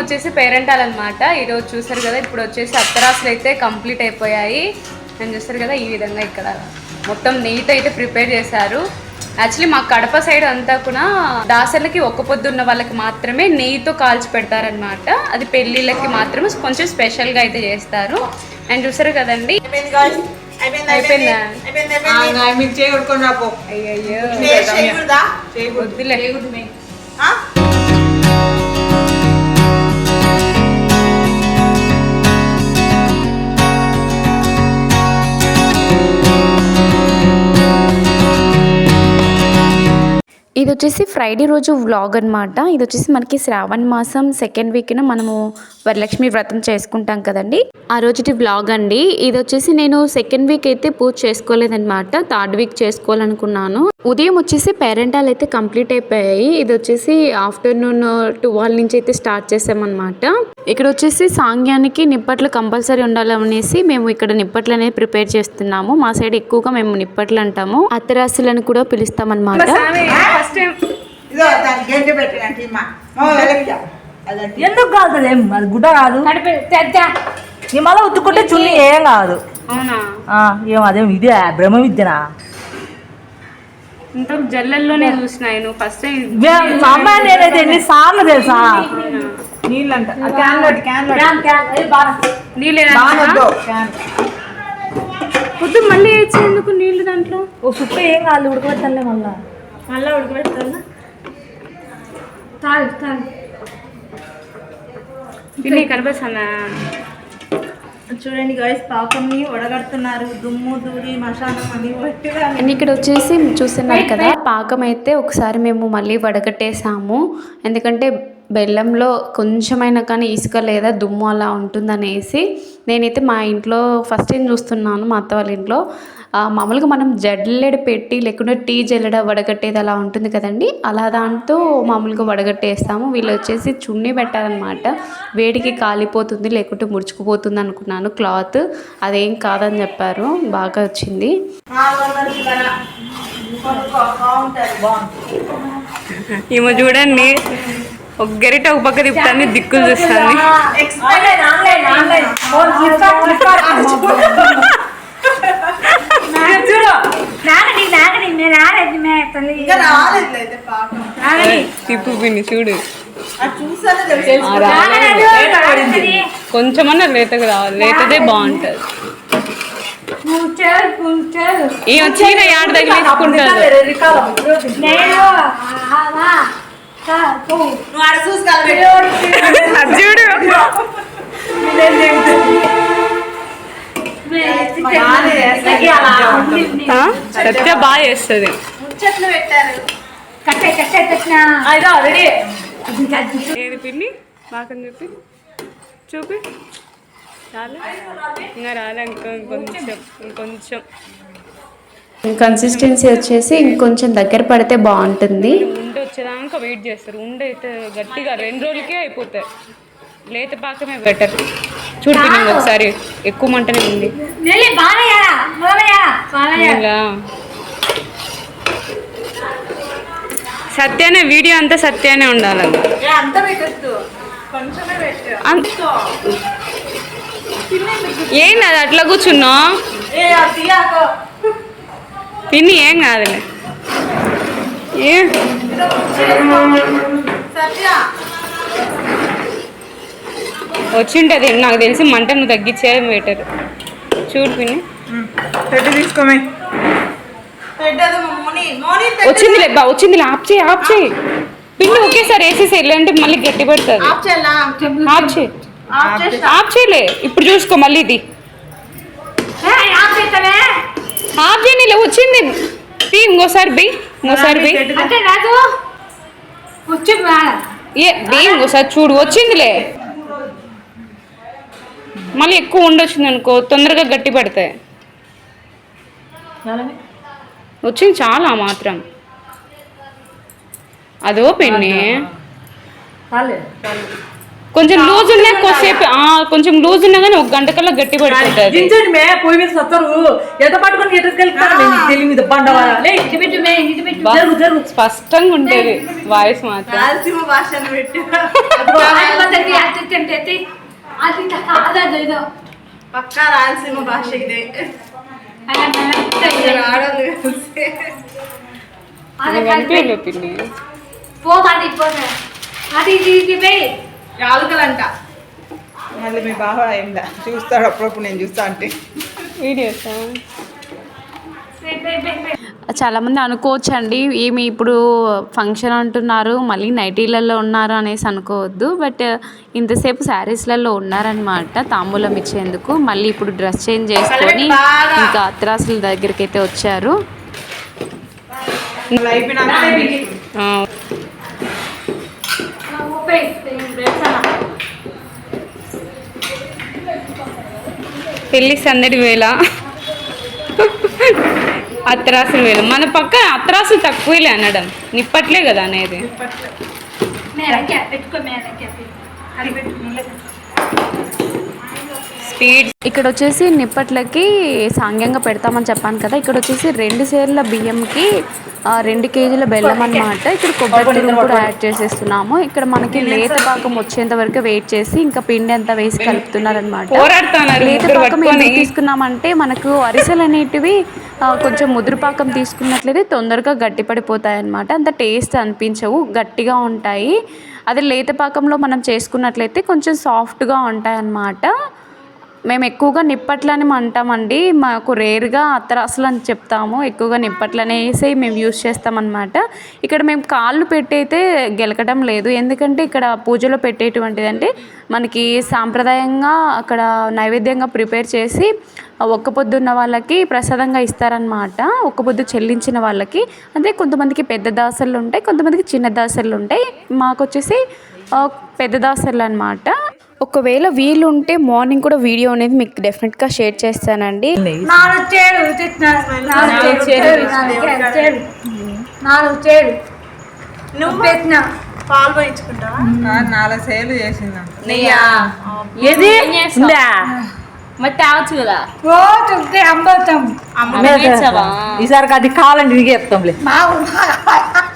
వచ్చేసి పేరెంటాల్ అనమాట ఈరోజు చూసారు కదా ఇప్పుడు వచ్చేసి అత్తరాసులు అయితే కంప్లీట్ అయిపోయాయి. నేను చూసారు కదా ఈ విధంగా ఇక్కడ మొత్తం నెయ్యితో అయితే ప్రిపేర్ చేశారు. యాక్చువల్లీ మా కడప సైడ్ అంతా కూడా దాసర్లకి ఒక్క పొద్దు ఉన్న వాళ్ళకి మాత్రమే నెయ్యితో కాల్చి పెడతారనమాట అది పెళ్ళిళ్ళకి మాత్రమే కొంచెం స్పెషల్గా అయితే చేస్తారు. అండ్ చూసారు కదండి. అయిపోయింది. అయిపోయింది ఇది వచ్చేసి ఫ్రైడే రోజు వ్లాగ్ అనమాట ఇది వచ్చేసి మనకి శ్రావణ మాసం సెకండ్ వీక్న మనము వరలక్ష్మి వ్రతం చేసుకుంటాం కదండి. ఆ రోజుటి వ్లాగ్ అండి. ఇది వచ్చేసి నేను సెకండ్ వీక్ అయితే పూజ చేసుకోలేదన్నమాట. Third week చేసుకోవాలనుకున్నాను. ఉదయం వచ్చేసి పేరెంటాలు అయితే కంప్లీట్ అయిపోయాయి. ఇది వచ్చేసి ఆఫ్టర్నూన్ ట్వెల్వ్ నుంచి అయితే స్టార్ట్ చేసామన్నమాట. ఇక్కడ వచ్చేసి సాంగ్యానికి నిప్పట్లు కంపల్సరీ ఉండాలనేసి మేము ఇక్కడ నిప్పట్లు అనేది ప్రిపేర్ చేస్తున్నాము. మా సైడ్ ఎక్కువగా మేము నిప్పట్లు అంటాము. అత్తరాసులను కూడా పిలుస్తాం అనమాట ఫస్ట్ టైం ఇదో దాన్ని గంట పెట్టినట్టు ఇమ్మా మా వెలక్కి అదండి ఎందుకు కాదు ఏం అది గుడ్డ కాదు. నీ మళ్ళీ ఉత్తుకుంటే చున్ని ఏం కాదు. అవునా? ఆ, ఏం అదేం ఇదే బ్రహ్మ విద్యనా? ఇంత జల్లెల్లోనే చూసిన నేను. ఫస్ట్ అమ్మాయి నేనైతే ఎన్ని సార్లు తెలుసా? నీళ్ళంట. నీళ్ళు పొద్దు మళ్ళీ వేసేందుకు నీళ్ళు దాంట్లో? ఓ సుప్ప ఏం కాదు ఉడకబెట్టాలే మళ్ళా. మళ్ళీ ఉడకబెట్టాలా తాగు తాగు. చూడండి గైస్ పాపంని వడగడుతున్నారు దుమ్ము దూరి మసాలా అని అండ్ ఇక్కడ వచ్చేసి చూస్తున్నారు కదా పాకం అయితే ఒకసారి మేము మళ్ళీ వడగట్టేసాము. ఎందుకంటే బెల్లంలో కొంచెమైనా కానీ ఇసుక లేదా దుమ్ము అలా ఉంటుందనేసి నేనైతే మా ఇంట్లో ఫస్ట్ టైం చూస్తున్నాను మా అత్త వాళ్ళ ఇంట్లో మామూలుగా మనం జల్లెడ పెట్టి లేకుంటే టీ జల్లెడ వడగట్టేది అలా ఉంటుంది కదండి అలా దాంతో మామూలుగా వడగట్టేస్తాము. వీళ్ళు వచ్చేసి చున్నీ పెట్టారనమాట. వేడికి కాలిపోతుంది లేకుంటే ముడుచుకుపోతుంది అనుకున్నాను క్లాత్. అదేం కాదని చెప్పారు బాగా వచ్చింది. ఏమో చూడండి. ఒక గరిట ఒక పక్క తిప్పుతాన్ని దిక్కులు చూస్తాను తిప్పు పిన్ని చూడు. అది చూసానే తెలుసు. కొంచెమన్నా లేతగా రావాలి. లేతదే బాగుంటది. చేరు చీర యాడ కా పో నువ్వు ఆడ? సత్య బాగా చేస్తుంది. ముచ్చట్లు పెట్టారు. కట్టే కట్టే కట్టిన అదో రెడీ. ఏది పిన్ని? మాకని చెప్పి చూపి. రాలే. ఇంకా రాలే ఇంకో ఇంకొంచెం ఇంకొంచెం. కన్సిస్టెన్సీ వచ్చేసి ఇంకొంచెం దగ్గర పడితే బాగుంటుంది. వచ్చేదాకా వెయిట్ చేస్తారు. ఉండే అయితే గట్టిగా రెండు రోజులకే అయిపోతాయి. లేత పాకమే బెటర్ చూడు పిన్ని ఒకసారి ఎక్కువ మంటనే ఉంది. సత్యానే వీడియో అంతా సత్యానే అంత ఏంది అది అట్లా కూర్చున్నా ఏ అది తీయాకో. పిన్ని ఏం కాదులే. వచ్చింటది. నాకు తెలిసి మంట నువ్వు తగ్గించే బెటర్. చూడు పిన్ని. తీసుకోమే. వచ్చిందిలే బా వచ్చిందిలే. ఆప్ చేయి ఆప్ చేయి. పిన్ని ఒకేసారి వేసేసి వెళ్ళంటే మళ్ళీ గట్టి పడుతుంది. ఆఫ్ చేయాలా? ఆప్ చేయి. ఆప్ చేయలే. ఇప్పుడు చూసుకో మళ్ళీ ఇది. ఆప్ చేయనిలే వచ్చింది. తీ ఇంకోసారి బి ఇంకోసారి ఇంకోసారి చూడు వచ్చిందిలే. మళ్ళీ ఎక్కువ ఉండొచ్చింది అనుకో తొందరగా గట్టి పడతాయి వచ్చింది చాలా మాత్రం. అదో పిన్ని. కొంచెం లూజ్ ఉన్నా కొద్దిసేపు ఆ, కొంచెం లూజ్ ఉన్నా కానీ ఒక గంట కల్లా గట్టి పడిపోతుంది దించండి మే పొయ్యి మీద సత్తారు. ఎంత పట్టుకొని ఎటు వెళ్తారు? తెలివి మీద బండవాళ్ళ లే, ఇటు పెట్టు మే, ఇటు పెట్టు. జరుగు, జరుగు. స్పష్టంగా ఉండేది వాయిస్ మాత్రం. రాయలసీమ భాషను పెట్టి. పక్కా రాయలసీమ భాష ఇదే. పిన్ని. యాలుకలంట మళ్ళీ మీ బావ ఏందా? చూస్తాడు అప్పుడప్పుడు నేను చూస్తా అంటే. వీడియోస్ చాలామంది అనుకోవచ్చు అండి ఏమి ఇప్పుడు ఫంక్షన్ అంటున్నారు మళ్ళీ నైటీలలో ఉన్నారు అనేసి అనుకోవద్దు. బట్ ఇంతసేపు శారీస్లలో ఉన్నారనమాట తాంబూలం ఇచ్చేందుకు. మళ్ళీ ఇప్పుడు డ్రెస్ చేంజ్ చేసుకొని ఇంకా అత్రాసుల దగ్గరికి అయితే వచ్చారు. మళ్ళీ పెళ్ళి పెళ్ళి సందడి వేళ. అత్తరాసులు వేళ. మన పక్క అత్తరాసులు తక్కువలే అనడం. నిప్పట్లే కదా అనేది. స్పీడ్ ఇక్కడ వచ్చేసి నిప్పట్లకి సాంగ్యంగా పెడతామని చెప్పాను కదా. ఇక్కడ వచ్చేసి రెండు సేర్ల బియ్యంకి రెండు కేజీల బెల్లం అన్నమాట. ఇక్కడ కొబ్బరి తురుము కూడా యాడ్ చేసేస్తున్నాము. ఇక్కడ మనకి లేత పాకం వచ్చేంత వరకు వెయిట్ చేసి ఇంకా పిండి అంతా వేసి కలుపుతున్నారనమాట లేత పాకం ఎందుకు తీసుకున్నామంటే మనకు అరిసెలు అనేటివి కొంచెం ముదురు పాకం తీసుకున్నట్లయితే తొందరగా గట్టిపడిపోతాయి అన్నమాట అంత టేస్ట్ అనిపించవు. గట్టిగా ఉంటాయి. అదే లేత పాకంలో మనం చేసుకున్నట్లయితే కొంచెం సాఫ్ట్గా ఉంటాయి అన్నమాట మేము ఎక్కువగా నిప్పట్లని అంటామండి. మాకు రేర్గా అత్తరాసులు అని చెప్తాము. ఎక్కువగా నిప్పట్లనే వేసి మేము యూస్ చేస్తామన్నమాట. ఇక్కడ మేము కాళ్ళు పెట్టి అయితే గెలకడం లేదు. ఎందుకంటే ఇక్కడ పూజలో పెట్టేటువంటిదంటే మనకి సాంప్రదాయంగా అక్కడ నైవేద్యంగా ప్రిపేర్ చేసి ఒక్క పొద్దు ఉన్న వాళ్ళకి ప్రసాదంగా ఇస్తారనమాట ఒక్క పొద్దు చెల్లించిన వాళ్ళకి. అంటే కొంతమందికి పెద్ద దాసలు ఉంటాయి కొంతమందికి చిన్న దాసలు ఉంటాయి. మాకు వచ్చేసి పెద్ద దాసర్లు అనమాట ఒకవేళ వీలు ఉంటే మార్నింగ్ కూడా వీడియో అనేది మీకు డెఫినెట్గా షేర్ చేస్తానండి. నాలుగు చేసిందా ఏది? ఉందా? మరి తేవచ్చు కదా అమ్మతాం అది కావాలండి నీకే చెప్తాంలే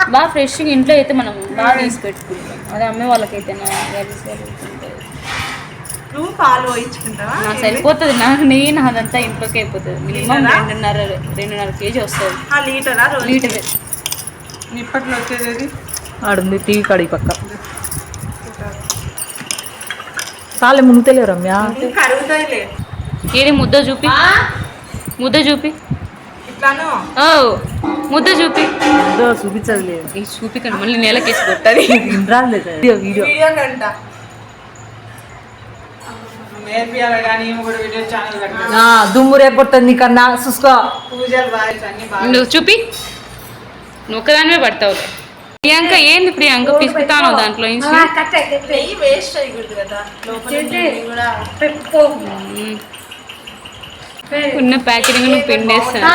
బాగా ఫ్రెష్గా ఇంట్లో అయితే మనం బాగా తీసి పెట్టుకుంటాం అదే అమ్మే వాళ్ళకైతే నువ్వు పాలు పోయించుకుంటావా నాకు సరిపోతుంది నాకు నేను అదంతా ఇంట్లోకి అయిపోతుంది మినిమం రెండున్నర రెండున్నర కేజీ వస్తుంది ఆ లీటరా లీటర్ నిప్పట్లో వచ్చేది ఆడుంది టీవీ కాడి పక్క చాలే మునుగుతలేవు రమ్య ఇంకా అరుగుతాయిలే ఏది ముద్ద చూపి? ముద్ద చూపి. ఇట్లాను? ఓ ముద్ద చూపి. ఏదో చూపించదు లేదు. ఈ చూపి మళ్ళీ నేలకేసి కొట్టది. రాలేదు. Video video. కంట. దుమ్ము రేపొట్టంది నీకన్నా చూసుకో. నువ్వు చూపి. నువ్వు ఒక్కదానివే పడతావు. ప్రియాంక ఏంది ప్రియాంక? పిసుకుతాను దాంట్లో వేస్ట్ అయ్యకూడదు కదా లోపల నెయ్యి కూడా ఉమ్. ఉన్న ప్యాకెటింగ్ నువ్వు పిండేస్తాను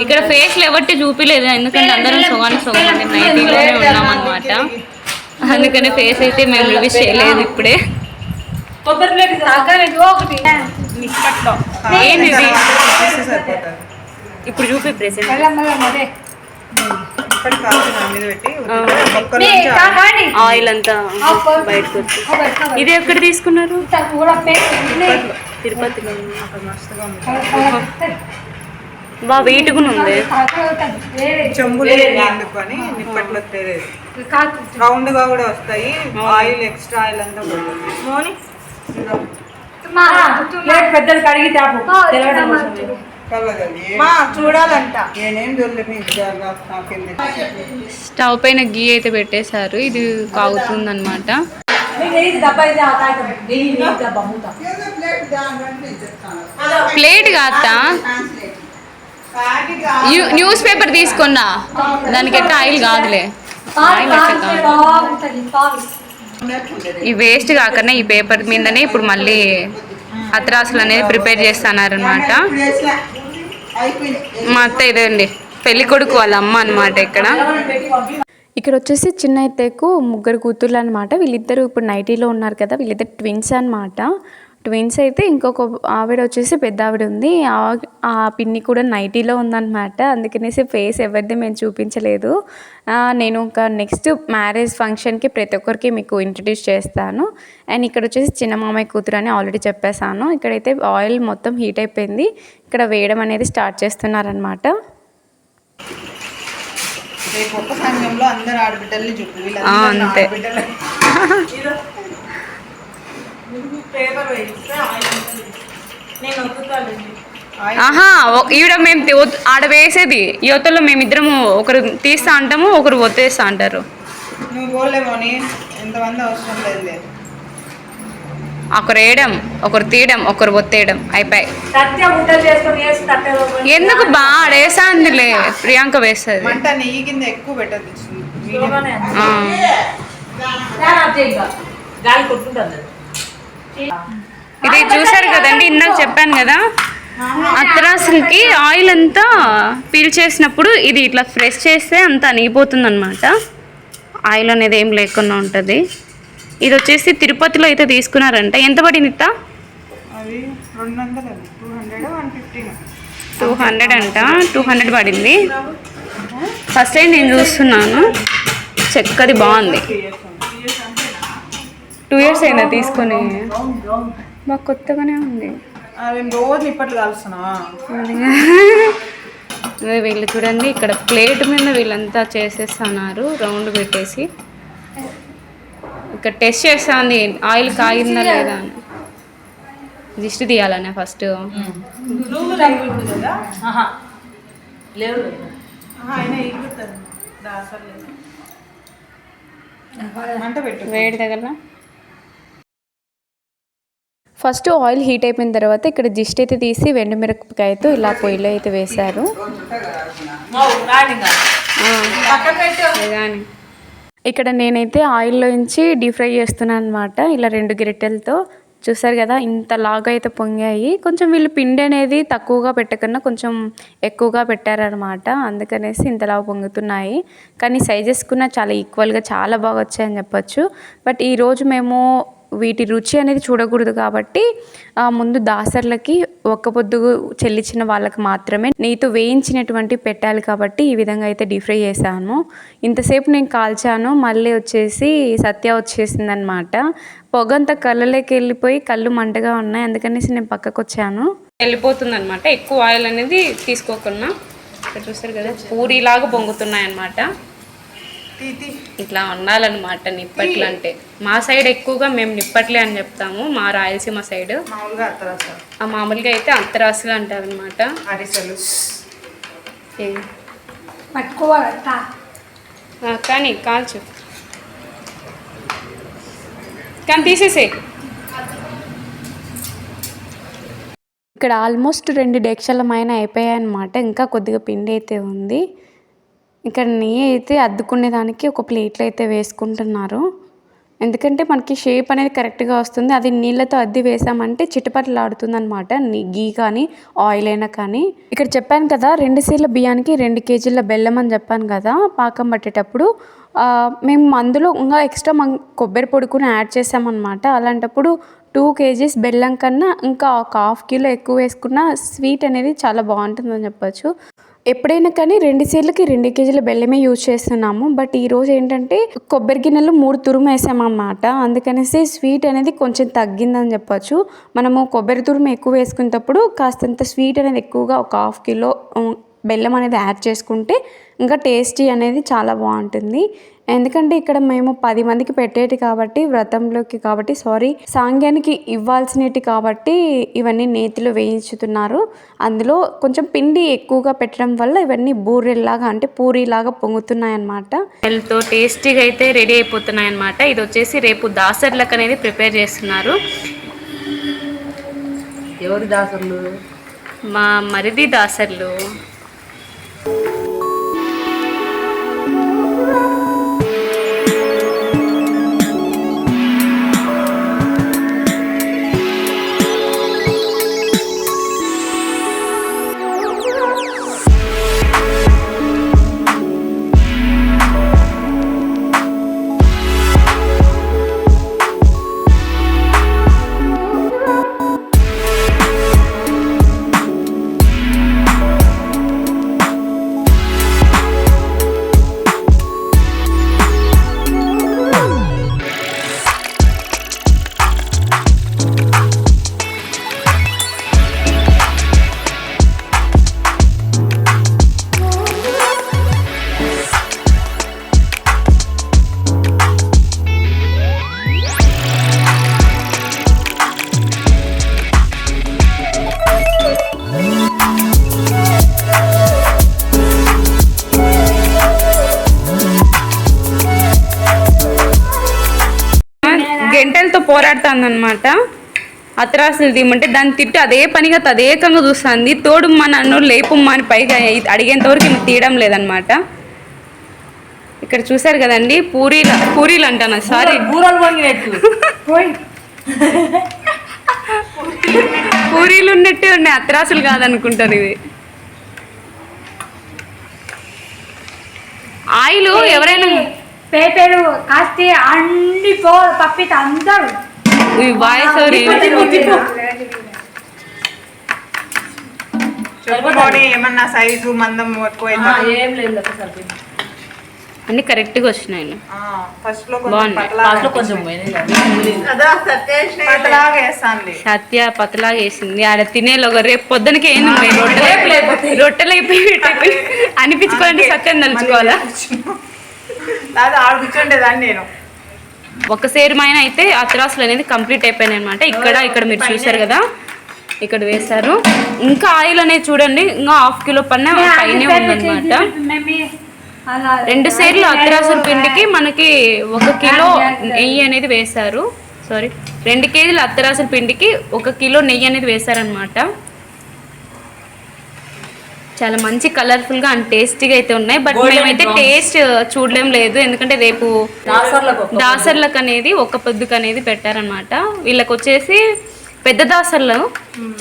ఇక్కడ ఫేస్ ఎవట్టి చూపిలేదు ఎందుకంటే అందరం సొగాని సొగాని నైటీలోనే ఉన్నాం అనమాట అందుకని ఫేస్ అయితే మేము రిలీజ్ చేయలేదు ఇప్పుడే ఇప్పుడు చూపి ప్రెసెంట్ ఆయిల్ అంతా బయటకు వచ్చి ఇది ఎక్కడ తీసుకున్నారు? తిరుపతిలో. ఉంది. బా వెయిట్ కూడా ఉంది. రౌండ్గా కూడా వస్తాయి. ఆయిల్ ఎక్స్ట్రా ఆయిల్ అంతా పెద్దలు కడిగి చూడాలంట. స్టవ్ పైన గీ అయితే పెట్టేశారు. ఇది కాగుతుంది అనమాట ప్లేట్ కాస్తా న్యూస్ పేపర్ తీసుకున్నా. దానికి ఎట్లా ఆయిల్ కాదులే. కాదు ఈ వేస్ట్ కాకుండా ఈ పేపర్ మీదనే ఇప్పుడు మళ్ళీ అత్రాసులు అనేది ప్రిపేర్ చేస్తున్నారనమాట మా అత్త ఇదండి పెళ్ళి కొడుకు వాళ్ళ అమ్మ అనమాట ఇక్కడ. ఇక్కడ వచ్చేసి చిన్న ఎత్తేకు ముగ్గురు కూతుర్లు అనమాట వీళ్ళిద్దరు ఇప్పుడు నైటీలో ఉన్నారు కదా వీళ్ళిద్దరు ట్విన్స్ అనమాట ట్విన్స్ అయితే ఇంకొక ఆవిడ వచ్చేసి పెద్ద ఆవిడ ఉంది. ఆ- పిన్ని కూడా నైటీలో ఉందన్నమాట. అందుకనేసి ఫేస్ ఎవరిది మేము చూపించలేదు. నేను ఒక నెక్స్ట్ మ్యారేజ్ ఫంక్షన్కి ప్రతి ఒక్కరికి మీకు ఇంట్రడ్యూస్ చేస్తాను. అండ్ ఇక్కడ వచ్చేసి చిన్న మామయ్య కూతురు అని ఆల్రెడీ చెప్పేశాను. ఇక్కడైతే ఆయిల్ మొత్తం హీట్ అయిపోయింది. ఇక్కడ వేయడం అనేది స్టార్ట్ చేస్తున్నారనమాట రేపు ఒక్క సంఘంలో అందరు ఆడబిడ్డల్ని చెప్పు ఆ, వీళ్ళందరూ అంతే. పేపర్ వేస్తే ఆయిల్. నేను ఆహా ఈవిడ మేము ఆడ వేసేది. యువతలో మేమిద్దరము ఒకరు తీస్తా అంటాము ఒకరు ఒత్తేస్తా అంటారు. నువ్వు పోలేమోని ఎంతమంది అవసరం లేదు ఒకరు వేయడం ఒకరు తీయడం ఒకరు ఒత్తేయడం. అయిపోయి. ఎందుకు బా ఆడేసా అందులే. ప్రియాంక వేస్తుంది. మంట నెయ్యి కింద ఎక్కువ ఇంకా. గాలి కొట్టుకుంటుంది. ఇది చూసారు కదండి ఇందాక చెప్పాను కదా. అత్తరాసులకి ఆయిల్ అంతా పీల్చేసినప్పుడు ఇది ఇట్లా ఫ్రెష్ చేస్తే అంతా అనిగిపోతుంది అనమాట ఆయిల్ అనేది ఏం లేకుండా ఉంటుంది. ఇది వచ్చేసి తిరుపతిలో అయితే తీసుకున్నారంట. ఎంత పడింది ఇత్త? ఫిఫ్టీన్ టూ హండ్రెడ్ అంట. టూ హండ్రెడ్ పడింది. ఫస్ట్ టైం నేను చూస్తున్నాను. చెక్కది బాగుంది. టూ ఇయర్స్ అయిందా తీసుకొని. బాగా కొత్తగానే ఉంది. రోజు ఇప్పట్లు కలుస్తున్నా? వీళ్ళు చూడండి ఇక్కడ ప్లేట్ మీద వీళ్ళంతా చేసేస్తున్నారు రౌండ్ పెట్టేసి. ఇక్కడ టెస్ట్ చేస్తుంది ఆయిల్ కాగిందా లేదా అని. దిష్టి తీయాలనే ఫస్ట్. వేడి దగ్గర ఫస్ట్ ఆయిల్ హీట్ అయిపోయిన తర్వాత ఇక్కడ జిస్ట్ అయితే తీసి వెండి మిరపకాయతో ఇలా పొయ్యిలో అయితే వేశారు. కానీ ఇక్కడ నేనైతే ఆయిల్లో నుంచి డీప్ ఫ్రై చేస్తున్నాను అనమాట ఇలా రెండు గిరిటెలతో చూసారు కదా ఇంత లాగా అయితే పొంగాయి. కొంచెం వీళ్ళు పిండి అనేది తక్కువగా పెట్టకుండా కొంచెం ఎక్కువగా పెట్టారనమాట అందుకనేసి ఇంతలా పొంగుతున్నాయి. కానీ సైజెస్ కూడా చాలా ఈక్వల్గా చాలా బాగా వచ్చాయని చెప్పొచ్చు. బట్ ఈరోజు మేము వీటి రుచి అనేది చూడకూడదు కాబట్టి ముందు దాసర్లకి ఒక్క పొద్దు చెల్లించిన వాళ్ళకి మాత్రమే నెయ్యితో వేయించినటువంటి పెట్టాలి కాబట్టి ఈ విధంగా అయితే డీప్ ఫ్రై చేశాను. ఇంతసేపు నేను కాల్చాను మళ్ళీ వచ్చేసి సత్య వచ్చేసిందనమాట పొగంతా కళ్ళలోకి వెళ్ళిపోయి కళ్ళు మంటగా ఉన్నాయి అందుకనేసి నేను పక్కకు వచ్చాను వెళ్ళిపోతుంది అనమాట ఎక్కువ ఆయిల్ అనేది తీసుకోకుండా చూస్తారు కదా పూరిలాగా పొంగుతున్నాయి అనమాట ఇట్లా ఉండాలన్నమాట నిప్పట్లు అంటే మా సైడ్ ఎక్కువగా మేము నిప్పట్లే అని చెప్తాము మా రాయలసీమ సైడ్. మామూలుగా అత్తరసాలు. ఆ మామూలుగా అయితే అంతరాసులు అంటారు అనమాట అరిసెలు కానీ కాల్చు కానీ తీసేసే. ఇక్కడ ఆల్మోస్ట్ రెండు డేక్షలమైన అయిపోయాయి అనమాట ఇంకా కొద్దిగా పిండి అయితే ఉంది. ఇక్కడ నెయ్యి అయితే అద్దుకునే దానికి ఒక ప్లేట్లో అయితే వేసుకుంటున్నారు. ఎందుకంటే మనకి షేప్ అనేది కరెక్ట్గా వస్తుంది. అది నీళ్ళతో అద్ది వేసామంటే చిటపటలు ఆడుతుంది అనమాట గీ కానీ ఆయిల్ అయినా కానీ. ఇక్కడ చెప్పాను కదా రెండు సీల బియ్యానికి రెండు కేజీల బెల్లం అని చెప్పాను కదా పాకం పట్టేటప్పుడు. మేము అందులో ఇంకా ఎక్స్ట్రా మన కొబ్బరి పొడి కూడా యాడ్ చేసామన్నమాట. అలాంటప్పుడు టూ కేజీస్ బెల్లం కన్నా ఇంకా ఒక హాఫ్ కిలో ఎక్కువ వేసుకున్న స్వీట్ అనేది చాలా బాగుంటుందని చెప్పొచ్చు. ఎప్పుడైనా కానీ రెండు సీర్లకి రెండు కేజీల బెల్లమే యూజ్ చేస్తున్నాము. బట్ ఈరోజు ఏంటంటే కొబ్బరి గిన్నెలు మూడు తురుము వేసామన్నమాట. అందుకనేసి స్వీట్ అనేది కొంచెం తగ్గిందని చెప్పొచ్చు. మనము కొబ్బరి తురుము ఎక్కువ వేసుకునేటప్పుడు కాస్తంత స్వీట్ అనేది ఎక్కువగా ఒక హాఫ్ కిలో బెల్లం అనేది యాడ్ చేసుకుంటే ఇంకా టేస్టీ అనేది చాలా బాగుంటుంది. ఎందుకంటే ఇక్కడ మేము పది మందికి పెట్టేటి కాబట్టి వ్రతంలోకి కాబట్టి సారీ సాంగ్యానికి ఇవ్వాల్సినవి కాబట్టి ఇవన్నీ నేతిలో వేయించుతున్నారు. అందులో కొంచెం పిండి ఎక్కువగా పెట్టడం వల్ల ఇవన్నీ బూరెల్లాగా అంటే పూరీలాగా పొంగుతున్నాయి అన్నమాట తో టేస్టీగా అయితే రెడీ అయిపోతున్నాయి అనమాట ఇది వచ్చేసి రేపు దాసర్లకు అనేది ప్రిపేర్ చేస్తున్నారు. ఎవరి దాసర్లు? మా మరిది దాసర్లు. పోరాడుతుంది అనమాట అత్రాసులు తీయమంటే దాన్ని తిట్టి అదే పనిగా తదేకంగా చూస్తుంది. తోడుమ్మా నన్ను లేపుమ్మా అని పైగా అడిగేంత వరకు ఈమె తీయడం లేదనమాట ఇక్కడ చూసారు కదండి పూరీల పూరీలు అంటాను సారీ. పూరీలు ఉన్నట్టే ఉన్నాయి అత్రాసులు కాదనుకుంటారు ఇవి. ఆయిల్ ఎవరైనా పేపరు కాస్త అన్ని పో పప్పిత అందరూ ఈ వాయిస్ ఓవర్ ఏమన్నా సైజు మందం ఎక్కువ ఆ, ఏం లేదు అక్క సరిపోయింది అన్ని వచ్చినాయి. ఫస్ట్లో బాగున్నాయి. కదా. పతలాగా వేస్తాను సత్య పతలాగా వేసింది. ఆడ తినేలోగా రేపు పొద్దునకి ఏంది రొట్టెలు రొట్టెలు అయిపోయి అనిపించుకోవాలంటే సత్యం తలుచుకోవాలా? ఆడ కూర్చుండేదాన్ని నేను. ఒక సేరుమైన అయితే ఆ త్రాసులు అనేది కంప్లీట్ అయిపోయినాయి అనమాట ఇక్కడ ఇక్కడ మీరు చూసారు కదా. ఇక్కడ వేశారు. ఇంకా ఆయిల్ అనేది చూడండి ఇంకా హాఫ్ కిలో పైన పైనే ఉందన్నమాట. రెండు సేర్లు అత్రాసుల పిండికి మనకి ఒక కిలో నెయ్యి అనేది వేశారు. సారీ రెండు కేజీల అత్తరాసుల పిండికి ఒక కిలో నెయ్యి అనేది వేశారనమాట చాలా మంచి కలర్ఫుల్గా అండ్ టేస్టీగా అయితే ఉన్నాయి. బట్ మేమైతే టేస్ట్ చూడలేం లేదు. ఎందుకంటే రేపు దాసర్లకు అనేది ఒక పొద్దుకు అనేది పెట్టారనమాట వీళ్ళకి వచ్చేసి పెద్ద దాసర్లు.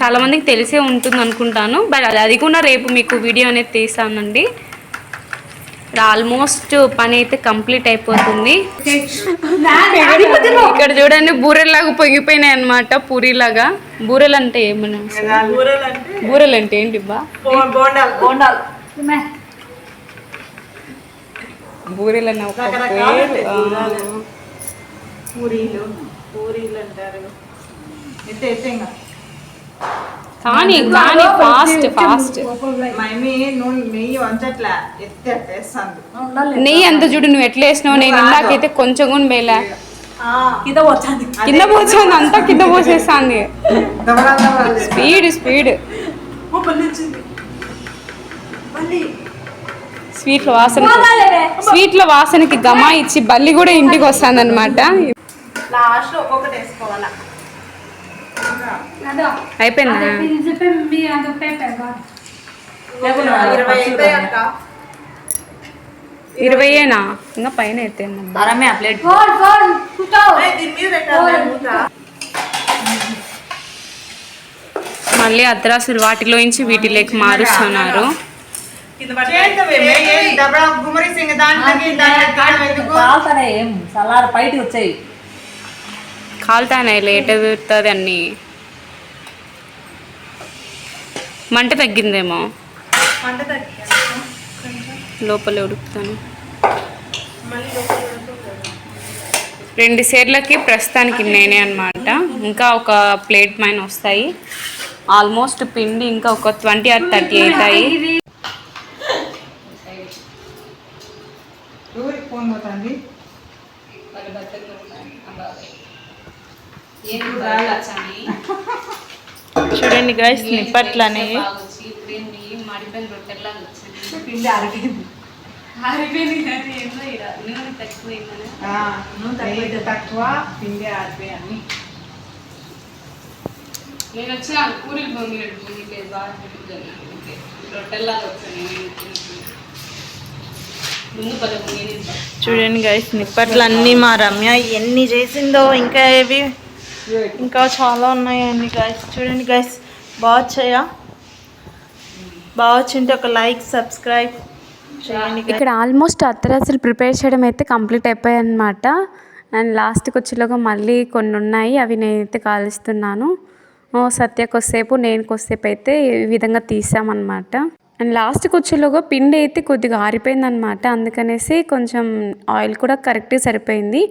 చాలా మందికి తెలిసే ఉంటుంది అనుకుంటాను. బట్ అది అది కూడా రేపు మీకు వీడియో అనేది తీస్తానండి. ఆల్మోస్ట్ పని అయితే కంప్లీట్ అయిపోతుంది. ఇక్కడ చూడండి బూరెల్లాగా పొంగిపోయినాయి అనమాట పూరిలాగా. బూరెలు అంటే ఏమన్నా బూరెలు అంటే ఏంటి బూరెలు అన్న ఒక. పూరీలు. పూరీలు అంటారు. కానీ కానీ ఫాస్ట్ ఫాస్ట్ నెయ్యి అంత చూడు నువ్వు ఎట్లా వేసినావు? నేను ఇందాకైతే కొంచెం కూడా మేలే. కింద వచ్చాది కింద అంతా కింద పోసేస్తాంది. Speed speed. స్వీట్ల వాసన స్వీట్ల వాసనకి గమా ఇచ్చి బల్లి కూడా ఇంటికి వస్తుంది అనమాట లాస్ట్ ఒక్కొక్కటి వేసుకోవాలా? అయిపోయిందా? ఇది చెప్పి మీ అదో పేపర్ ఇరవై అయితే అక్క. ఇరవైయేనా ఇంకా పైన. మళ్ళీ అత్రాసులు వాటిలోంచి వీటిలోకి మారుస్తున్నారు. కాలుతానే లేట్ అవుతుంది అన్ని. మంట తగ్గిందేమో. మంట తగ్గించాను. లోపల ఉడుకుతాను. రెండు సేర్లకి ప్రస్తుతానికి నేనే అన్నమాట. ఇంకా ఒక ప్లేట్ పైన వస్తాయి. ఆల్మోస్ట్ పిండి ఇంకా ఒక ట్వంటీ ఆర్ థర్టీ అవుతాయి ఫోన్ పోతుంది? చూడండి గైస్ నిప్పట్లు అనేవి పిండి తక్కువ బాగా వచ్చాను చూడండి గైస్ నిప్పట్లు అన్నీ మా రమ్య ఎన్ని చేసిందో ఇంకా ఏవి ఇంకా చాలా ఉన్నాయండి గైస్ చూడండి గైస్ బాగా వచ్చాయా? బాగా వచ్చింటే ఒక లైక్ సబ్స్క్రైబ్ చేయండి ఇక్కడ ఆల్మోస్ట్ అత్తరాసులు ప్రిపేర్ చేయడం అయితే కంప్లీట్ అయిపోయాయి అనమాట అండ్ లాస్ట్కి వచ్చేలోగా మళ్ళీ కొన్ని ఉన్నాయి అవి నేనైతే కాలుస్తున్నాను. సత్య కొద్దిసేపు నేను కొద్దిసేపు అయితే ఈ విధంగా తీసామన్నమాట. అండ్ లాస్ట్కి వచ్చేలోగా పిండి అయితే కొద్దిగా ఆరిపోయిందనమాట అందుకనేసి కొంచెం ఆయిల్ కూడా కరెక్ట్గా సరిపోయింది.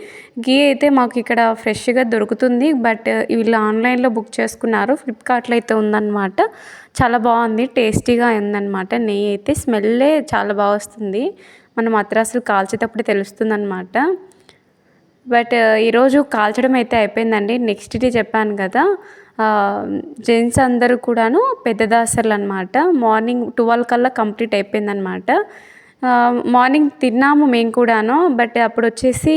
గీ అయితే మాకు ఇక్కడ ఫ్రెష్గా దొరుకుతుంది. బట్ వీళ్ళు ఆన్లైన్లో బుక్ చేసుకున్నారు. ఫ్లిప్కార్ట్లో అయితే ఉందన్నమాట. చాలా బాగుంది. టేస్టీగా ఉందన్నమాట. నెయ్యి అయితే స్మెల్లే చాలా బాగా వస్తుంది. మనం అత్రాసులు కాల్చేటప్పుడు తెలుస్తుంది అనమాట బట్ ఈరోజు కాల్చడం అయితే అయిపోయిందండి. నెక్స్ట్ డే చెప్పాను కదా. జెంట్స్ అందరూ కూడాను పెద్ద దాసర్లు అనమాట మార్నింగ్ ట్వెల్వ్ కల్లా కంప్లీట్ అయిపోయిందనమాట. మార్నింగ్ తిన్నాము మేము కూడాను బట్ అప్పుడు వచ్చేసి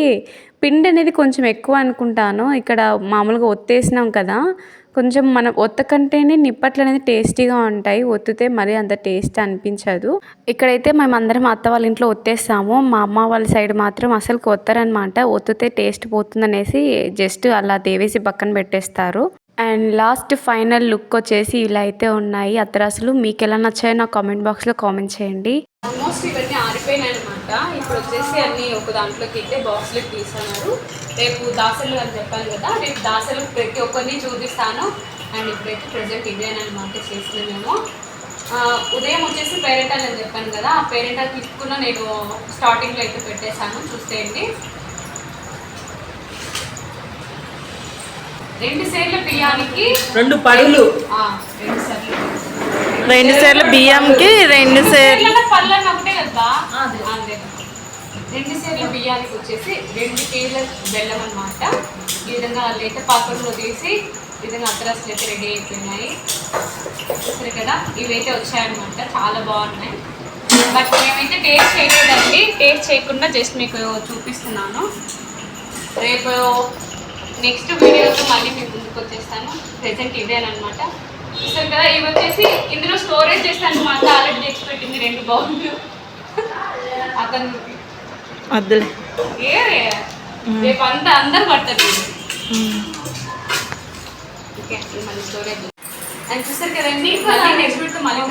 పిండి అనేది కొంచెం ఎక్కువ అనుకుంటాను. ఇక్కడ మామూలుగా ఒత్తేసినాం కదా కొంచెం మనం ఒత్తకంటేనే నిప్పట్లు అనేది టేస్టీగా ఉంటాయి. ఒత్తితే మరీ అంత టేస్ట్ అనిపించదు. ఇక్కడైతే మేమందరం అత్త వాళ్ళ ఇంట్లో ఒత్తేస్తాము. మా అమ్మ వాళ్ళ సైడ్ మాత్రం అసలు కొత్తరనమాట ఒత్తితే టేస్ట్ పోతుందనేసి జస్ట్ అలా దేవేసి పక్కన పెట్టేస్తారు. అండ్ లాస్ట్ ఫైనల్ లుక్ వచ్చేసి ఇలా అయితే ఉన్నాయి. అత్తరాసులు మీకు ఎలా నచ్చాయో నా కామెంట్ బాక్స్లో కామెంట్ చేయండి. ఆల్మోస్ట్ ఇవన్నీ ఆరిపోయినాయి అనమాట ఇప్పుడు వచ్చేసి అన్ని ఒక దాంట్లోకి అయితే బాక్స్లోకి తీస్తున్నారు రేపు దాసలు అని చెప్పాను కదా రేపు దాసలు ప్రతి ఒక్కరిని చూపిస్తాను. అండ్ ఇప్పుడైతే ప్రజెంట్ ఇదేనమాట చేసిన మేము ఉదయం వచ్చేసి పేరెంటాల్ అని చెప్పాను కదా ఆ పేరెంటాల్ తీసుకున్న నేను స్టార్టింగ్లో అయితే పెట్టేశాను. చూసేయండి. రెండు సేర్ల బియ్యానికి రెండు పడులు ఆ, రెండు సార్లు రెండు సార్లు బియ్యంకి రెండు సార్లు పళ్ళని ఒకటే కదా. రెండు సేర్ల బియ్యానికి వచ్చేసి రెండు కేజీల బెల్లం అన్నమాట. ఈ విధంగా లేత పాత్రలో తీసి ఈ విధంగా అత్తరసలు అయితే రెడీ అయిపోయినాయి. చూసారు కదా ఇవైతే వచ్చాయన్నమాట. చాలా బాగున్నాయి. బట్ మేమైతే టేస్ట్ చేయలేదండి. టేస్ట్ చేయకుండా జస్ట్ మీకు చూపిస్తున్నాను. రేపు నెక్స్ట్ వీడియోతో మళ్ళీ మీకు ముందుకు వచ్చేస్తాను. ప్రెసెంట్ ఇదేనమాట చూస్తారు కదా ఇవి వచ్చేసి ఇందులో స్టోరేజ్ చేస్తాను మా అక్క ఆల్రెడీ తెచ్చి పెట్టింది రెండు బౌన్లు అతను వద్దులే. ఏ రేపు అంతా అందరు పడతారు. ఓకే మళ్ళీ స్టోరేజ్ అండ్ చూస్తారు కదండి మళ్ళీ నెక్స్ట్ వీడియోతో మళ్ళీ